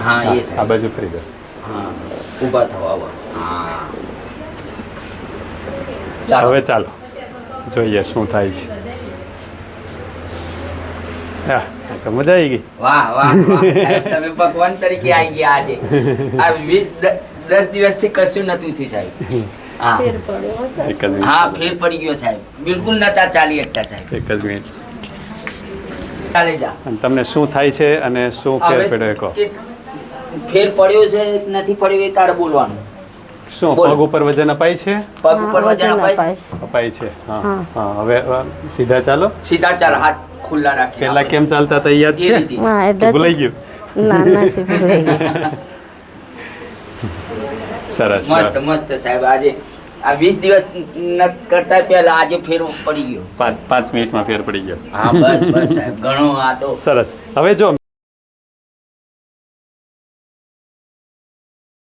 હા એ આ સાહેબ બાજુ ફરી દો હા ઊભા થવા આવો હા ચાલો હવે ચાલો જોઈએ શું થાય છે હા આ તો મજા આવી ગઈ વાહ વાહ વાહ સાહેબ તમે ભગવાન તરીકે આવી ગયા આજે આ વીસ દ- દસ દિવસથી કશું નતું થયું સાહેબ હા ફેર પડ્યો હશે. એક જ હા મિનિટ ફેર પડી ગયો સાહેબ બિલકુલ નતા ચાલી શકતા સાહેબ એક જ મિનિટ ચાલે જા અને તમને શું થાય છે અને શું ફેર પડ્યો કહો ફેર પડ્યો છે નથી પડ્યો એ તારે બોલવાનું. શું પગ ઉપર વજન અપાય છે? પગ ઉપર વજન અપાય અપાય છે. હા હવે સીધા ચાલો? સીધા ચાલ હાથ ખુલ્લા રાખી પેલા કેમ ચાલતા હતા યાદ છે? ભૂલાઈ ગયું? ના ના ભૂલાઈ ગયું. સરસ મસ્ત મસ્ત સાહેબ આજે આ વીસ દિવસ ન કરતા પહેલા આજે ફેર પડી ગયો. પાંચ પાંચ મિનિટમાં ફેર પડી ગયો. હા બસ બસ સાહેબ ઘણો આ તો સરસ. હવે જો